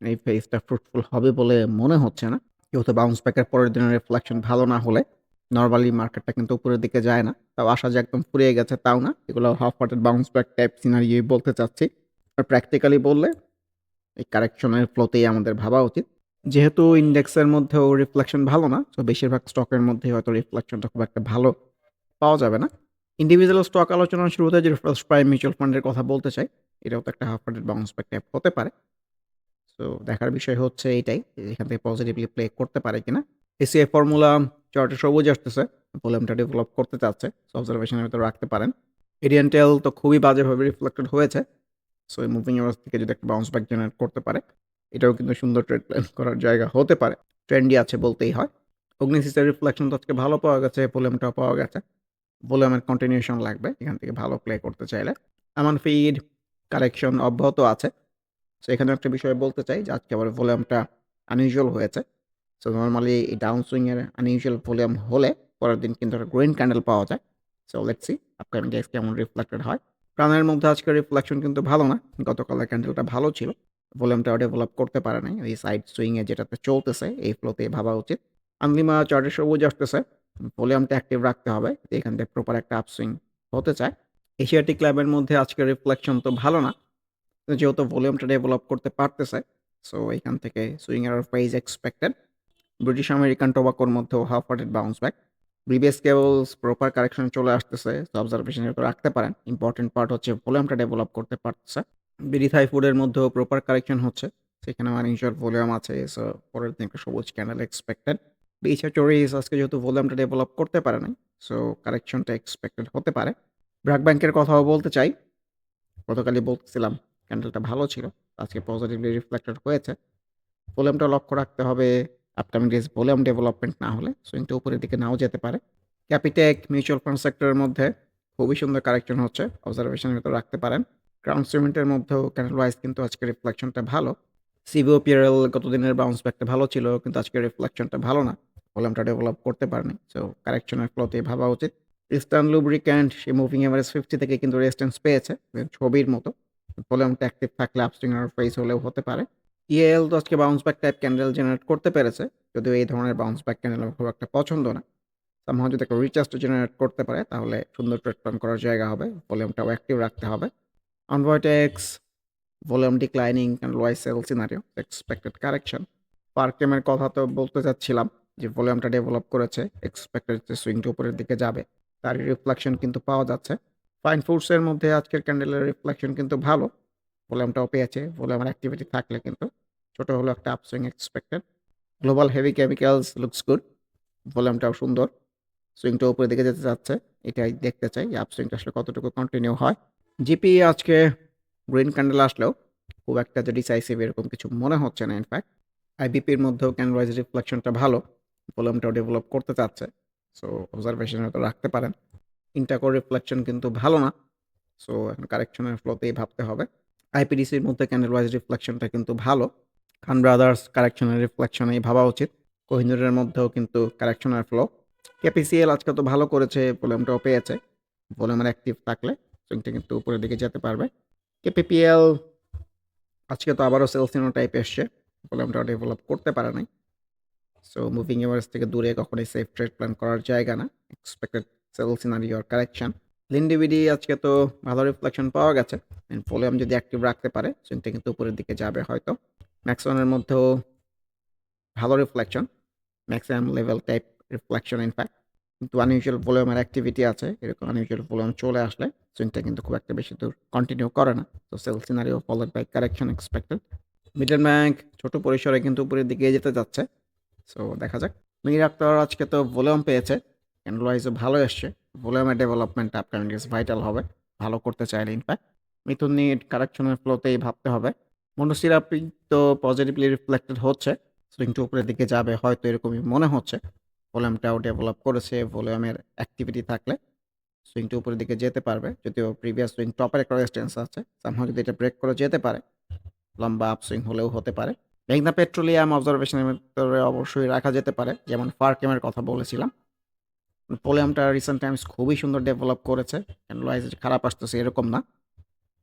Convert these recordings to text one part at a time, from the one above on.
এই ফেজটা ফ্রুটফুল হবে বলে মনে হচ্ছে না। যেহেতু বাউন্স ব্যাকের পরের দিনের রিফ্লেকশন ভালো না হলে নর্মালি মার্কেটটা কিন্তু উপরের দিকে যায় না। তাও আশা যে একদম ফুরিয়ে গেছে তাও না। এগুলো half hearted bounce back type সিনারিওই বলতে চাচ্ছি। আর প্র্যাকটিক্যালি বললে এই কারেকশনের ফ্লোতেই আমাদের ভাবা উচিত। যেহেতু ইন্ডেক্সের মধ্যেও রিফ্লেকশন ভালো না, তো বেশিরভাগ স্টকের মধ্যে হয়তো রিফ্লেকশনটা খুব একটা ভালো পাওয়া যাবে না। ইন্ডিভিজুয়াল স্টক আলোচনার শুরুতে যে ফার্স্ট প্রাইম মিউচুয়াল ফান্ডের কথা বলতে চাই, এটাও তো একটা half hearted bounce back type হতে পারে। সো দেখার বিষয় হচ্ছে এটাই এখান থেকে পজিটিভলি প্লে করতে পারে কিনা। এসিআই ফর্মুলা চার্টে সবুজ আসতেছে, ভলিউমটা ডেভেলপ করতে চাচ্ছে, অবজারভেশনের ভিতরে রাখতে পারেন। এরিয়েন্টেল তো খুবই বাজেভাবে রিফ্লেক্টেড হয়েছে। সো এই মুভিং এভারেজ থেকে যদি একটা বাউন্স ব্যাক জেনারেট করতে পারে, এটাও কিন্তু সুন্দর ট্রেড প্ল্যান করার জায়গা হতে পারে। ট্রেন্ডি আছে বলতেই হয়। অগ্নিশিসের রিফ্লেকশন তো আজকে ভালো পাওয়া গেছে, ভলিউমটাও পাওয়া গেছে। ভলিউমের কন্টিনিউশন লাগবে এখান থেকে ভালো প্লে করতে চাইলে। এমন ফিড কারেকশন অব্যাহত আছে। সো এখানে একটা বিষয় বলতে চাই যে আজকে আবার ভলিউমটা আনইউজুয়াল হয়েছে। সো নরমালি এই ডাউন সুইং এর আনইউজুয়াল ভলিউম হলে পরের দিন কিন্তু একটা গ্রিন ক্যান্ডেল পাওয়া যায়। সো লেটস আপকামিং ডেজ কেমন রিফ্লেক্টেড হয়। প্রাণের মধ্যে আজকের রিফ্লেকশন কিন্তু ভালো না। গতকালের ক্যান্ডেলটা ভালো ছিল। ভলিউমটাও ডেভেলপ করতে পারে নাই। এই সাইড সুইং এ যেটাতে চলতেছে, এই ফ্লোতে ভাবা উচিত। আনলিমা চার্টে সবুজ আসতেছে। ভলিউমটা অ্যাক্টিভ রাখতে হবে। এখান থেকে প্রপার একটা আপসুইং হতে চায়। এশিয়াটিক ক্লাবের মধ্যে আজকের রিফ্লেকশন তো ভালো না। যেহেতু ভলিউমটা ডেভেলপ করতে পারতেছে, সো এখান থেকে সুইং এর ফেজ এক্সপেক্টেড। ব্রিটিশ আমেরিকান টোবাকোর মধ্যেও half hearted bounce back. Previous cables proper correction চলে আসতেছে। সো অবজারভেশনের ভেতর রাখতে পারেন। ইম্পোর্টেন্ট পার্ট হচ্ছে ভলিউমটা ডেভেলপ করতে পারতেছে। বিডি থাই ফুডের মধ্যেও প্রপার কারেকশন হচ্ছে। সেখানেও আনইউজুয়াল ভলিউম আছে। সো পরের দিন একটা সবুজ ক্যান্ডেল এক্সপেক্টেড। বিএইচআর টোরিস আজকে যেহেতু ভলিউমটা ডেভেলপ করতে পারে নাই, সো কারেকশনটা এক্সপেক্টেড হতে পারে। ব্র্যাক ব্যাংকের কথাও বলতে চাই। গতকালই বলতেছিলাম ক্যান্ডেলটা ভালো ছিল। আজকে পজিটিভলি রিফ্লেক্টেড হয়েছে। ভলিউমটা লক্ষ্য রাখতে হবে আপকামিং ডেজ ভলিউম ডেভেলপমেন্ট না হলে সুইংটা উপরের দিকে নাও যেতে পারে। ক্যাপিটেক মিউচুয়াল ফান্ড সেক্টরের মধ্যে খুবই সুন্দর কারেকশন হচ্ছে। অবজারভেশনের ভেতর রাখতে পারেন। ক্রাউন সিমেন্টের মধ্যেও ক্যান্ডেল ওয়াইজ কিন্তু আজকে রিফ্লেকশনটা ভালো। সিভিও পিএরএল গতদিনের বাউন্স ব্যাকটা ভালো ছিল, কিন্তু আজকের রিফ্লেকশনটা ভালো না। ভলিউমটা ডেভেলপ করতে পারেনি। সো কারেকশনের ফ্লোতেই ভাবা উচিত। ইস্টার্ন লুব্রিক্যান্ট সে মুভিং এভারেজ 50 থেকে কিন্তু রেজিস্ট্যান্স পেয়েছে, ছবির মতো। ভলিউমটা অ্যাক্টিভ থাকলে আপসুইং এর ফেজ হলেও হতে পারে। ইএএল তো আজকে bounce back type candle generate করতে পেরেছে। যদিও এই ধরনের বাউন্স ব্যাক ক্যান্ডেল আমার খুব একটা পছন্দ না। সামহাউ যদি একটা রিচার্জ জেনারেট করতে পারে, তাহলে সুন্দর প্ল্যান করার জায়গা হবে। ভলিউমটাও অ্যাক্টিভ রাখতে হবে। অনভয়টেক্স volume declining and wise sell scenario expected correction. পারকেমের কথা তো বলতে চাচ্ছিলাম যে ভলিউমটা ডেভেলপ করেছে। এক্সপেক্টেড যে সুইংটা উপরের দিকে যাবে। তারই রিফ্লেকশন কিন্তু পাওয়া যাচ্ছে। ফাইন ফুডস এর মধ্যে আজকের ক্যান্ডেলের রিফ্লেকশন কিন্তু ভালো। ভলিউমটাও পেয়েছে। ভলিউমের অ্যাক্টিভিটি থাকলে কিন্তু ছোটো হলেও একটা upswing expected. Global heavy chemicals looks good. ভলিউমটাও সুন্দর। সুইংটা উপরের দিকে যেতে চাচ্ছে। এটাই দেখতে চাই আপসুইংটা আসলে কতটুকু কন্টিনিউ হয়। জিপি আজকে গ্রিন ক্যান্ডেল আসলেও খুব একটা যে ডিসাইসিভ এরকম কিছু মনে হচ্ছে না ইনফ্যাক্ট। আইবিপির মধ্যেও ক্যান্ডেলাইজ রিফ্লেকশনটা ভালো। ভলিউমটাও ডেভেলপ করতে চাচ্ছে। সো অবজারভেশনের ভেতর রাখতে পারেন। ইন্টাকোর রিফ্লেকশন কিন্তু ভালো না। সো এখন কারেকশনের ফ্লোতেই ভাবতে হবে। আইপিডিসির মধ্যে ক্যান্ডেল ওয়াইজ রিফ্লেকশনটা কিন্তু ভালো। খান ব্রাদার্স কারেকশনের রিফ্লেকশনেই ভাবা উচিত। কোহিনূরের মধ্যেও কিন্তু কারেকশনের ফ্লো। কেপিসিএল আজকে তো ভালো করেছে, ভলিউমটাও পেয়েছে। ভলিউমের অ্যাক্টিভ থাকলে সুইংটা কিন্তু উপরের দিকে যেতে পারবে। কেপিপিএল আজকে তো আবারও সেলসিনো টাইপ এসছে। ভলিউমটাও ডেভেলপ করতে পারে নাই। সো মুভিং এভারেজ থেকে দূরে কখনোই সেফ ট্রেড প্ল্যান করার জায়গা না। এক্সপেক্টেড সেল সিনারিও আর কারেকশন। লিন্ডিবিডি আজকে তো ভালো রিফ্লেকশন পাওয়া গেছে। ভলিউম যদি অ্যাক্টিভ রাখতে পারে সুইংটা কিন্তু উপরের দিকে যাবে হয়তো। ম্যাক্সওয়ানের মধ্যেও ভালো reflection. Maximum level type reflection in fact. কিন্তু আনইউজুয়াল ভলিউমের অ্যাক্টিভিটি আছে। এরকম আনইউজুয়াল ভলিউম চলে আসলে সুইংটা কিন্তু খুব একটা বেশি দূর কন্টিনিউ করে না। তো sell scenario followed by correction expected. Middle bank ছোট পরিসরে কিন্তু উপরের দিকে যেতে যাচ্ছে। সো দেখা যাক। মিরাক্তর আজকে তো ভলিউম পেয়েছে। ক্যান্ডেল ওয়াইজও ভালো এসছে। ভলিউমের ডেভেলপমেন্ট আপকামিং ডেজ ভাইটাল হবে। ভালো করতে চাইলে ইনফ্যাক্ট। মিথুন নিড কারেকশনের ফ্লোতেই ভাবতে হবে। মনোসিরাপি তো পজিটিভলি রিফ্লেক্টেড হচ্ছে। সুইংটা উপরের দিকে যাবে হয়তো এরকমই মনে হচ্ছে। ভলিউমটাও ডেভেলপ করেছে। ভলিউমের অ্যাক্টিভিটি থাকলে সুইংটা উপরের দিকে যেতে পারবে। যদিও প্রিভিয়াস সুইং টপের একটা রেজিস্ট্যান্স আছে। সামহাউ যদি এটা ব্রেক করে যেতে পারে, লম্বা আপসুইং হলেও হতে পারে। মেঘনা পেট্রোলিয়াম অবজারভেশনের ভেতরে অবশ্যই রাখা যেতে পারে। যেমন ফারকেমের কথা বলেছিলাম। ভলিউমটা রিসেন্ট টাইমস খুবই সুন্দর ডেভেলপ করেছে। ওয়াইজ খারাপ আসতেছে, এরকম না।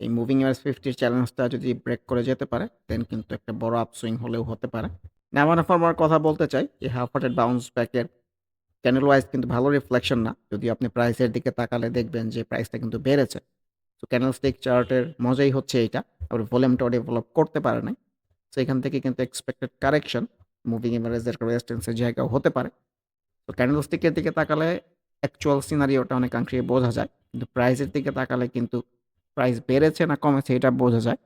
এই মুভিং এভারেজ 50 চ্যালেঞ্জটা যদি ব্রেক করে যেতে পারে দেন কিন্তু একটা বড় আপসুইং হলেও হতে পারে। নাভানা ফার্মার কথা বলতে চাই। এই হাফ হার্টেড বাউন্স ব্যাকের ক্যান্ডেল ওয়াইজ কিন্তু ভালো রিফ্লেকশন না। যদি আপনি প্রাইসের দিকে তাকালে দেখবেন যে প্রাইসটা কিন্তু বেড়েছে। তো ক্যান্ডেলস্টিক চার্টের মজাই হচ্ছে এইটা। আবার ভলিউমটাও ডেভেলপ করতে পারে নাই। সেখান থেকে কিন্তু এক্সপেক্টেড কারেকশন মুভিং এভারেজের রেজিস্ট্যান্সের জায়গাও হতে পারে। তো ক্যান্ডেলস্টিকের দিকে তাকালে অ্যাকচুয়াল সিনারিওটা অনেকাংশে বোঝা যায়। কিন্তু প্রাইসের দিকে তাকালে কিন্তু প্রাইস বেড়েছে না কমেছে এটা বোঝা যায়।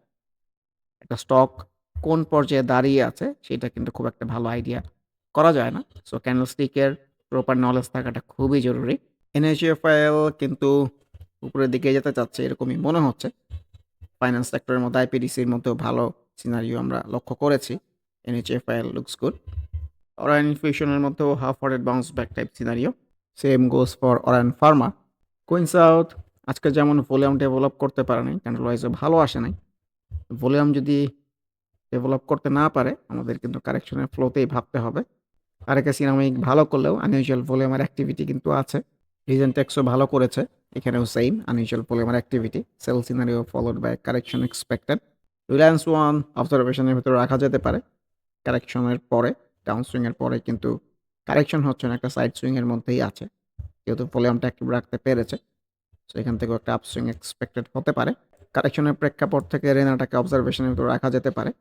একটা স্টক কোন পর্যায়ে দাঁড়িয়ে আছে সেটা কিন্তু খুব একটা ভালো আইডিয়া করা যায় না। সো ক্যান্ডেলস্টিকের প্রপার নলেজ থাকাটা খুবই জরুরি। এনএইচএফএল কিন্তু উপরের দিকে যেতে চাচ্ছে এরকমই মনে হচ্ছে। ফাইন্যান্স সেক্টরের মধ্যে আইপিডিসির মধ্যেও ভালো সিনারিও আমরা লক্ষ্য করেছি। NHFL looks good. অরায়ন ইনফিউশনের মধ্যেও half hearted bounce back type scenario. Same goes for Orion pharma. Queen south আজকে যেমন ভলিউম ডেভেলপ করতে পারে নাই, ক্যান্ডেল ভালো আসে নাই। ভলিউম যদি ডেভেলপ করতে না পারে আমাদের কিন্তু কারেকশনের ফ্লোতেই ভাবতে হবে। আরেকে সিনামিক ভালো করলেও আনইউজুয়াল ভলিউমের অ্যাক্টিভিটি কিন্তু আছে। রিজেন্টেক্সও ভালো করেছে। এখানেও সেইম আনইউজুয়াল ভলিউমের activity. Sell scenario followed by correction expected. Reliance one অবজারভেশনের ভেতরে রাখা যেতে পারে। কারেকশনের পরে, ডাউন সুইং এর পরে কিন্তু কারেকশন হচ্ছে না, একটা সাইড সুইং এর মধ্যেই আছে। যেহেতু ভলিউমটা অ্যাক্টিভ রাখতে পেরেছে। সো এখান থেকেও একটা আপসুইং এক্সপেক্টেড হতে পারে। কারেকশনের প্রেক্ষাপট থেকে রেনাটাকে অবজারভেশনের ভেতরে রাখা যেতে পারে।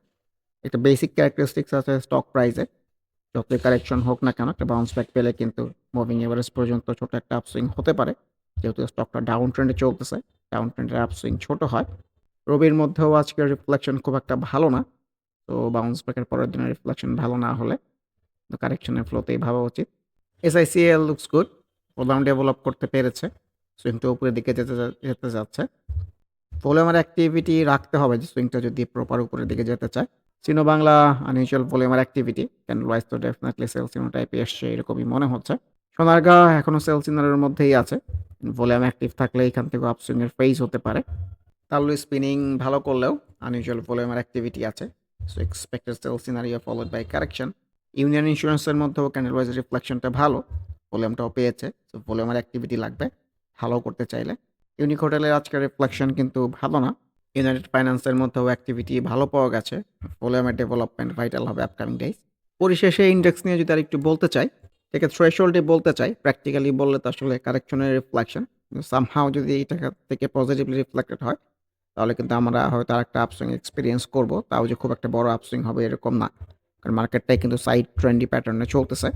একটা বেসিক ক্যারেক্টারিস্টিক্স আছে স্টক প্রাইসে। যতই কারেকশন হোক না কেন, একটা বাউন্স ব্যাক পেলে কিন্তু মুভিং এভারেজ পর্যন্ত ছোট একটা আপসুইং হতে পারে। যেহেতু স্টকটা ডাউন ট্রেন্ডে চলতেছে। ডাউন ট্রেন্ডের আপসুইং ছোট হয়। রবির মধ্যেও আজকের রিফ্লেকশন খুব একটা ভালো না। তো বাউন্স ব্যাকের পরের দিনের রিফ্লেকশন ভালো না হলে কারেকশনের ফ্লোতেই ভাবা উচিত। SICL looks good. Volume develop করতে পেরেছে। সুইংটা উপরের দিকে যেতে যেতে যাচ্ছে। ভলিউমের অ্যাক্টিভিটি রাখতে হবে যে সুইংটা যদি প্রপার উপরের দিকে যেতে চায়। সিনো বাংলা আনইউজুয়াল ভলিউমের অ্যাক্টিভিটি। ক্যান্ডেল ওয়াইজ তো ডেফিনিটলি সেল সিনো টাইপে এসছে, এরকমই মনে হচ্ছে। সোনারগাঁ এখনও সেল সিনারিওর মধ্যেই আছে। ভলিউম অ্যাক্টিভ থাকলে এখান থেকেও আপসুইং এর ফেজ হতে পারে। তালুই স্পিনিং ভালো করলেও আনইউজুয়াল ভলিউমের অ্যাক্টিভিটি আছে। So expected sell scenario followed by correction. Union ইন্স্যুরেন্সের মধ্যেও ক্যান্ডেল ওয়াইজ রিফ্লেকশনটা ভালো। ভলিউমটাও পেয়েছে। সো ভলিউমের অ্যাক্টিভিটি লাগবে। ভালো করতে চাইলে। ইউনিক হোটেলের আজকের রিফ্লেকশন কিন্তু ভালো না। ইউনাইটেড ফাইন্যান্সের মধ্যেও অ্যাক্টিভিটি ভালো পাওয়া গেছে। ভলিউমের ডেভেলপমেন্ট ভাইটাল হবে আপকামিং ডেইজ। পরিশেষে ইন্ডেক্স নিয়ে যদি আরেকটু বলতে চাই, এটাকে থ্রেশহোল্ডে বলতে চাই। প্র্যাকটিক্যালি বললে তো আসলে কারেকশনের রিফ্লেকশন। সামহাউ যদি এটা থেকে পজিটিভলি রিফ্লেক্টেড হয়, তাহলে কিন্তু আমরা হয়তো আর একটা আপসুইং এক্সপিরিয়েন্স করব তাও যে খুব একটা বড় আপসুইং হবে এরকম না। কারণ মার্কেটটাই কিন্তু সাইড ট্রেন্ডি প্যাটার্নে চলতেছে।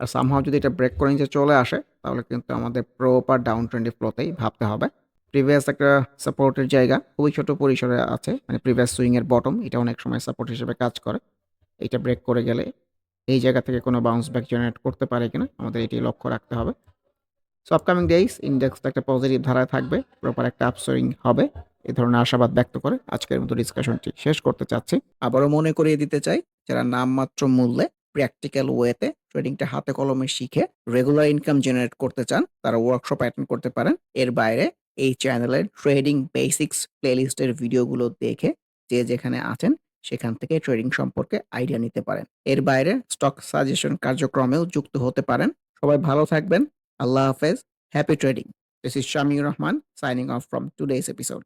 আর সামহাও যদি এটা ব্রেক করে নিচে চলে আসে, তাহলে কিন্তু আমাদের প্রপার ডাউন ট্রেন্ডি ফ্লোতেই ভাবতে হবে। প্রিভিয়াস একটা সাপোর্টের জায়গা খুবই ছোট পরিসরে আছে। মানে প্রিভিয়াস সুইংয়ের বটম এটা অনেক সময় সাপোর্ট হিসেবে কাজ করে। এটা ব্রেক করে গেলে এই জায়গা থেকে কোনো বাউন্স ব্যাক জেনারেট করতে পারে কিনা আমাদের এটি লক্ষ্য রাখতে হবে। সো আপকামিং ডেইজ ইন্ডেক্সটা একটা পজিটিভ ধারায় থাকবে। প্রপার একটা আপসুইং হবে। এ ধরনের আশাবাদ ব্যক্ত করে আজকের মতো ডিসকাশনটি শেষ করতে চাচ্ছি। আবারও মনে করিয়ে দিতে চাই, যারা নামমাত্র মূল্যে প্র্যাকটিক্যাল ওয়েতে ট্রেডিংটা হাতে কলমে শিখে রেগুলার ইনকাম জেনারেট করতে চান, তারা ওয়ার্কশপ অ্যাটেন্ড করতে পারেন। এর বাইরে এই চ্যানেলের ট্রেডিং বেসিক্স প্লেলিস্টের ভিডিওগুলো দেখে যে যেখানে আছেন, সেখান থেকে ট্রেডিং সম্পর্কে আইডিয়া নিতে পারেন। এর বাইরে স্টক সাজেশন কার্যক্রমেও যুক্ত হতে পারেন। সবাই ভালো থাকবেন। আল্লাহ হাফেজ। Happy trading. This is Shamiur Rahman, signing off from today's episode.